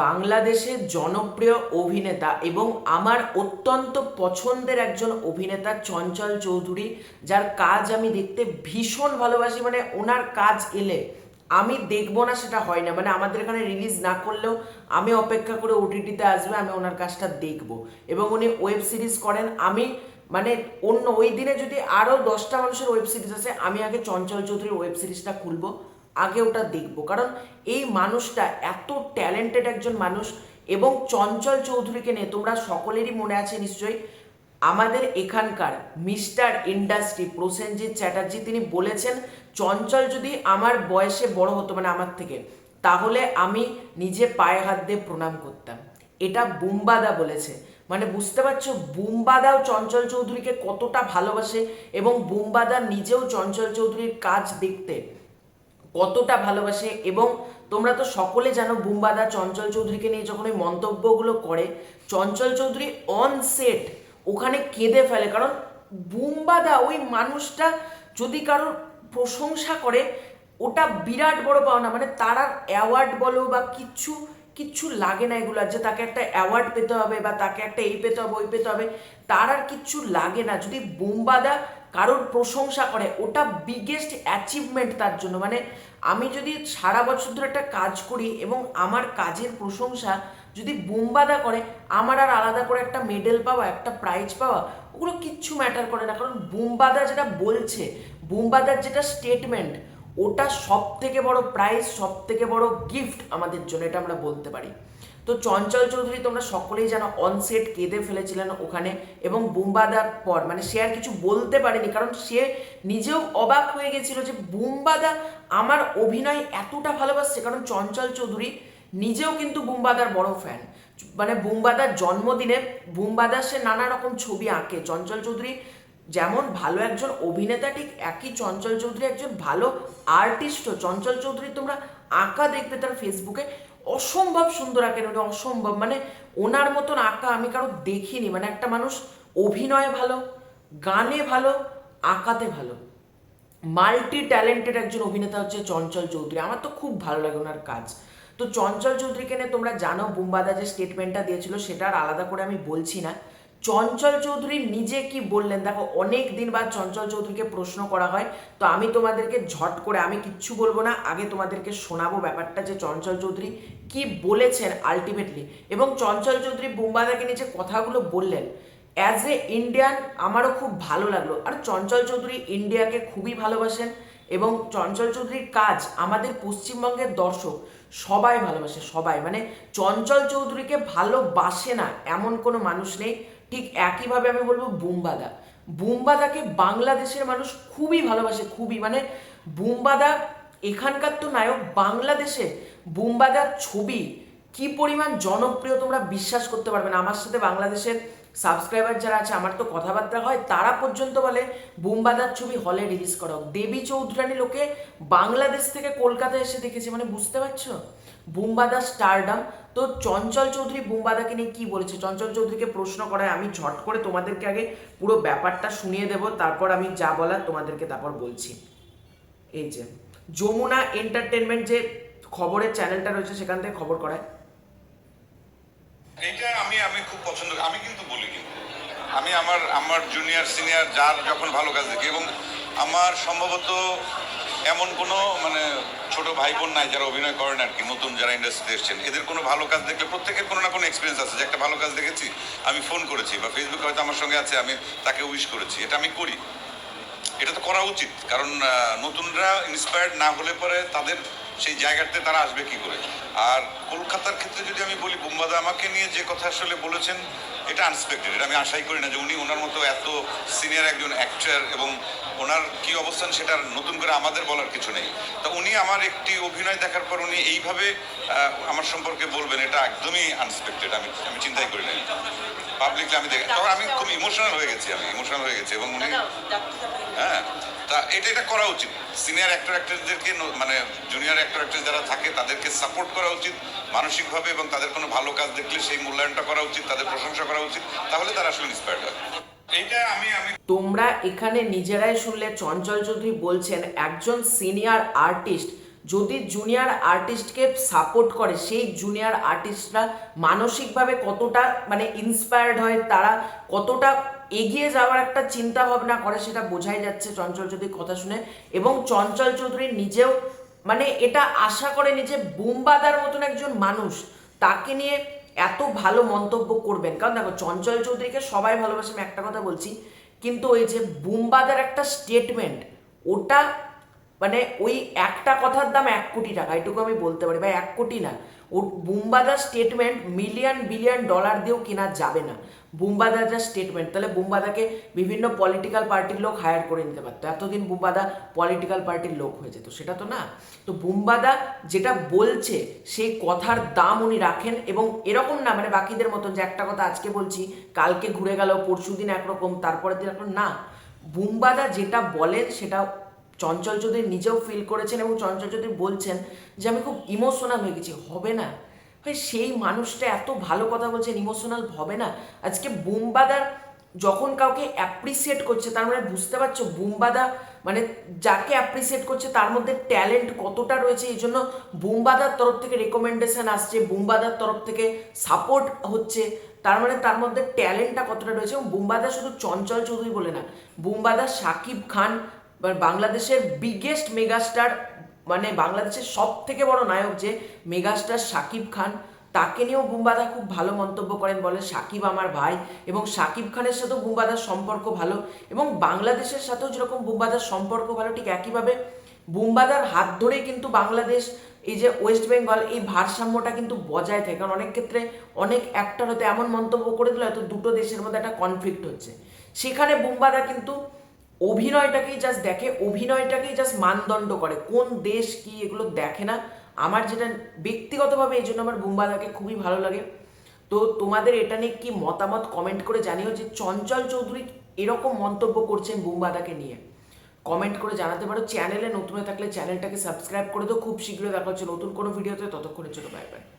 বাংলাদেশের জনপ্রিয় অভিনেতা এবং আমার অত্যন্ত পছন্দের একজন অভিনেতা চঞ্চল চৌধুরী, যার কাজ আমি দেখতে ভীষণ ভালোবাসি মানে ওনার কাজ এলে আমি দেখব না সেটা হয় না। মানে আমাদের এখানে রিলিজ না করলেও আমি অপেক্ষা করে ওটিটিতে আসবে, আমি ওনার কাজটা দেখব। এবং উনি ওয়েব সিরিজ করেন, আমি মানে অন্য ওই দিনে যদি আরও দশটা মানুষের ওয়েব সিরিজ আছে, আমি আগে চঞ্চল চৌধুরীর ওয়েব সিরিজটা খুলবো। আগে ওটা দেখব। কারণ এই মানুষটা এত ট্যালেন্টেড একজন মানুষ এবং চঞ্চল চৌধুরীকে নিয়ে তোমরা সকলেরই মনে আছে নিশ্চয়ই, আমাদের এখানকার মিস্টার ইন্ডাস্ট্রি প্রসেনজিৎ চ্যাটার্জি, তিনি বলেছেন, চঞ্চল যদি আমার বয়সে বড় হতো মানে আমার থেকে, তাহলে আমি নিজে পায়ে হাত দিয়ে প্রণাম করতাম। এটা বুম্বাদা বলেছে। মানে বুঝতে পারছ, বুম্বাদাও চঞ্চল চৌধুরীকে কতটা ভালোবাসে এবং বুম্বাদা নিজেও চঞ্চল চৌধুরীর কাজ দেখতে কতটা ভালোবাসে এবং তোমরা তো সকলে জানো বুম্বাদা চঞ্চল চৌধুরীকে নিয়ে যখন ওই মন্তব্যগুলো করে, চঞ্চল চৌধুরী অন সেট ওখানে কেঁদে ফেলে। কারণ বুম্বাদা ওই মানুষটা যদি কারোর প্রশংসা করে, ওটা বিরাট বড় পাওনা। মানে তার আর অ্যাওয়ার্ড বলো বা কিচ্ছু কিচ্ছু লাগে না এগুলো, যে তাকে একটা অ্যাওয়ার্ড পেতে হবে বা তাকে একটা এই পেতে হবে, ওই পেতে হবে, তার আর কিচ্ছু লাগে না। যদি বুম্বাদা কারোর প্রশংসা করে, ওটা বিগেস্ট অ্যাচিভমেন্ট তার জন্য। মানে আমি যদি সারা বছর ধরে একটা কাজ করি এবং আমার কাজের প্রশংসা যদি বুম্বাদা করে, আমার আর আলাদা করে একটা মেডেল পাওয়া, একটা প্রাইজ পাওয়া, ওগুলো কিচ্ছু ম্যাটার করে না। কারণ বুম্বাদা যেটা বলছে, বুম্বাদার যেটা স্টেটমেন্ট ওটা সব থেকে বড় প্রাইজ সব থেকে বড় গিফট আমাদের জন্য, এটা আমরা বলতে পারি। তো চঞ্চল চৌধুরী তোমরা সকলেই জানো অনসেট কেঁদে ফেলেছিলেন ওখানে এবং বুম্বাদার পর মানে সে আর কিছু বলতে পারেনি, কারণ সে নিজেও অবাক হয়ে গেছিল যে বুম্বাদা আমার অভিনয় এতটা ভালোবাসছে, কারণ চঞ্চল চৌধুরী নিজেও কিন্তু বুম্বাদার বড় ফ্যান মানে বুম্বাদার জন্মদিনে বুম্বাদার সে নানা রকম ছবি আঁকে। চঞ্চল চৌধুরী যেমন ভালো একজন অভিনেতা, ঠিক একই চঞ্চল চৌধুরী একজন ভালো আর্টিস্টও চঞ্চল চৌধুরী তোমরা আঁকা দেখবে তার ফেসবুকে অসম্ভব সুন্দর আঁকেন ওটা অসম্ভব। মানে ওনার মতন আঁকা আমি কারও দেখিনি। মানে একটা মানুষ অভিনয় ভালো, গানে ভালো, আঁকাতে ভালো। মাল্টি ট্যালেন্টেড একজন অভিনেতা হচ্ছে চঞ্চল চৌধুরী। আমার তো খুব ভালো লাগে ওনার কাজ। তো চঞ্চল চৌধুরীকে নিয়ে তোমরা জানো, বুম্বাদা যে স্টেটমেন্টটা দিয়েছিল, সেটা আর আলাদা করে আমি বলছি না। চঞ্চল চৌধুরী নিজে কি বললেন? দেখো, অনেক দিন বাদ চঞ্চল চৌধুরীকে প্রশ্ন করা হয়, তো আমি তোমাদেরকে ঝট করে, আমি কিচ্ছু বলব না, আগে তোমাদেরকে শোনাবো ব্যাপারটা যে চঞ্চল চৌধুরী কি বলেছেন আলটিমেটলি এবং চঞ্চল চৌধুরী বুম্বাদাকে নিয়ে যে কথাগুলো বললেন অ্যাজ এ ইন্ডিয়ান আমারও খুব ভালো লাগল। আর চঞ্চল চৌধুরী ইন্ডিয়াকে খুবই ভালোবাসেন, এবং চঞ্চল চৌধুরীর কাজ আমাদের পশ্চিমবঙ্গের দর্শক সবাই ভালোবাসে, সবাই। মানে চঞ্চল চৌধুরীকে ভালোবাসে না এমন কোনো মানুষ নেই। ঠিক একইভাবে আমি বলব বুম্বাদা। বুম্বাদাকে বাংলাদেশের মানুষ খুবই ভালোবাসে, খুবই। মানে বুম্বাদা এখানকার তো নায়ক, বাংলাদেশে বুম্বাদার ছবি কি পরিমাণ জনপ্রিয় তোমরা বিশ্বাস করতে পারবে না। আমার সাথে বাংলাদেশের সাবস্ক্রাইবার যারা আছে, আমার তো কথাবার্তা হয়, তারা পর্যন্ত বলে, বুম্বাদার ছবি হলে রিলিজ করা। দেবী চৌধুরানী লোকে বাংলাদেশ থেকে কলকাতায় এসে দেখেছে মানে বুঝতে পারছ? বুম্বাদা স্টারডাম তো চঞ্চল চৌধুরী বুম্বাদাকে নিয়ে কি বলেছে? চঞ্চল চৌধুরীকে প্রশ্ন করায় আমি ঝট করে তোমাদেরকে আগে পুরো ব্যাপারটা শুনিয়ে দেব, তারপর আমি যা বলার তোমাদেরকে তারপর বলছি। এই যে, যমুনা এন্টারটেনমেন্ট যে খবরের চ্যানেলটা রয়েছে, সেখান থেকে খবর করায়। এটা আমি আমি খুব পছন্দ। আমি কিন্তু বলি কিন্তু। আমি আমার আমার জুনিয়র সিনিয়র যার যখন ভালো কাজ দেখি এবং আমার সম্ভবত এমন কোনো মানে ছোট ভাই বোন নাই যারা অভিনয় করেন আর কি, নতুন যারা ইন্ডাস্ট্রিতে এসছেন। এদের কোনো ভালো কাজ দেখলে প্রত্যেকের কোনো না কোনো এক্সপিরিয়েন্স আছে। যে একটা ভালো কাজ দেখেছি, আমি ফোন করেছি বা ফেসবুকে হয়তো আমার সঙ্গে আছে, আমি তাকে উইশ করেছি। এটা আমি করি। এটা তো করা উচিত। কারণ নতুনরা ইন্সপায়ার্ড না হলে পরে তাদের সেই জায়গাতে তারা আসবে কি করে? আর কলকাতার ক্ষেত্রে যদি আমি বলি, বোম্বাদা আমাকে নিয়ে যে কথা আসলে বলেছেন, এটা আনএক্সপেক্টেড এটা আমি আশাই করি না যে উনি ওনার মতো এত সিনিয়র একজন অ্যাক্টার এবং ওনার কি অবস্থান সেটা নতুন করে আমাদের বলার কিছু নেই। তা উনি আমার একটি অভিনয় দেখার পর উনি এইভাবে আমার সম্পর্কে বলবেন, এটা একদমই আনএক্সপেক্টেড আমি আমি চিন্তাই করি না পাবলিকলি আমি দেখি তখন আমি খুব ইমোশনাল হয়ে গেছি আমি ইমোশনাল হয়ে গেছি এবং উনি হ্যাঁ তা এটা এটা করা উচিত। সিনিয়র অ্যাক্টর অ্যাক্টরদেরকে মানে জুনিয়র অ্যাক্টর অ্যাক্টর যারা থাকে তাদেরকে সাপোর্ট করা উচিত মানসিকভাবে এবং তাদের কোনো ভালো কাজ দেখলে সেই মূল্যায়নটা করা উচিত তাদের প্রশংসা করা উচিত তাহলে তারা আসলে ইন্সপায়ার্ড হয়। আমি আমি তোমরা এখানে নিজেরাই শুনলে চঞ্চল চৌধুরী বলছেন একজন সিনিয়র আর্টিস্ট যদি জুনিয়র আর্টিস্টকে সাপোর্ট করে, সেই জুনিয়র আর্টিস্টরা মানসিকভাবে কতটা মানে ইন্সপায়ার্ড হয়, তারা কতটা এগিয়ে যাওয়ার একটা চিন্তা ভাবনা করে সেটা বোঝাই যাচ্ছে চঞ্চল চৌধুরীর কথা শুনে। এবং চঞ্চল চৌধুরী নিজেও মানে এটা আশা করেনি যে বুম্বাদার মতন একজন মানুষ তাকে নিয়ে এত ভালো মন্তব্য করবেন। কারণ দেখো, চঞ্চল চৌধুরীকে সবাই ভালোবাসে, আমি একটা কথা বলছি, কিন্তু ওই যে বুম্বাদার একটা স্টেটমেন্ট ওটা মানে ওই একটা কথার দাম এক কোটি টাকা, এটুকু আমি বলতে পারি বা এক কোটি না। ও বুম্বাদার স্টেটমেন্ট মিলিয়ন বিলিয়ন ডলার দিয়েও কেনা যাবে না। বুম্বাদার যা স্টেটমেন্ট তাহলে বুম্বাদাকে বিভিন্ন পলিটিক্যাল পার্টির লোক হায়ার করে নিতে পারতো। এতদিন বুম্বাদা পলিটিক্যাল পার্টির লোক হয়ে যেত, সেটা তো না। তো বুম্বাদা যেটা বলছে, সেই কথার দাম উনি রাখেন এবং এরকম না মানে বাকিদের মতন যে একটা কথা আজকে বলছি, কালকে ঘুরে গেল পরশু দিন একরকম, তারপরের দিন একরকম, না। বুম্বাদা যেটা বলেন, সেটা চঞ্চল চৌধুরী নিজেও ফিল করেছেন এবং চঞ্চল চৌধুরী বলছেন যে আমি খুব ইমোশনাল হয়ে গেছি, হবে না। ভাই, সেই মানুষটা এত ভালো কথা বলছেন ইমোশনাল হবে না। আজকে বুম্বাদার যখন কাউকে অ্যাপ্রিসিয়েট করছে, তার মানে বুঝতে পারছ, বুম্বাদা মানে যাকে অ্যাপ্রিসিয়েট করছে, তার মধ্যে ট্যালেন্ট কতটা রয়েছে, এই জন্য বুম্বাদার তরফ থেকে রেকমেন্ডেশন আসছে, বুম্বাদার তরফ থেকে সাপোর্ট হচ্ছে, তার মানে তার মধ্যে ট্যালেন্টটা কতটা রয়েছে এবং বুম্বাদা শুধু চঞ্চল চৌধুরী বলে না, বুম্বাদা সাকিব খান বাংলাদেশের বিগেস্ট মেগাস্টার মানে বাংলাদেশের সব থেকে বড় নায়ক যে মেগাস্টার সাকিব খান, তাকে নিয়েও বুম্বাদা খুব ভালো মন্তব্য করেন বলে সাকিব আমার ভাই এবং সাকিব খানের সাথেও বুম্বাদার সম্পর্ক ভালো এবং বাংলাদেশের সাথেও যেরকম বুম্বাদার সম্পর্ক ভালো, ঠিক একইভাবে বুম্বাদার হাত ধরেই কিন্তু বাংলাদেশ, এই যে ওয়েস্ট বেঙ্গল, এই ভারসাম্যটা কিন্তু বজায় থাকে। কারণ অনেক ক্ষেত্রে অনেক অ্যাক্টর হয়তো এমন মন্তব্য করে দিলে, হয়তো দুটো দেশের মধ্যে একটা কনফ্লিক্ট হচ্ছে। সেখানে বুম্বাদা কিন্তু অভিনয়টাকেই জাস্ট দেখে, অভিনয়টাকেই জাস্ট মানদণ্ড করে। কোন দেশ কি এগুলো দেখে না? আমার যেটা ব্যক্তিগতভাবে এই জন্য আমার বুম্বাদাকে খুবই ভালো লাগে। তো তোমাদের এটা নিয়ে কি মতামত কমেন্ট করে জানিও যে চঞ্চল চৌধুরী এরকম মন্তব্য করছেন বুম্বাদাকে নিয়ে। কমেন্ট করে জানাতে পারো। চ্যানেলে নতুন হয়ে থাকলে চ্যানেলটাকে সাবস্ক্রাইব করে দাও। খুব শীঘ্রই দেখা হচ্ছে নতুন কোনো ভিডিওতে ততক্ষণের জন্য বাই বাই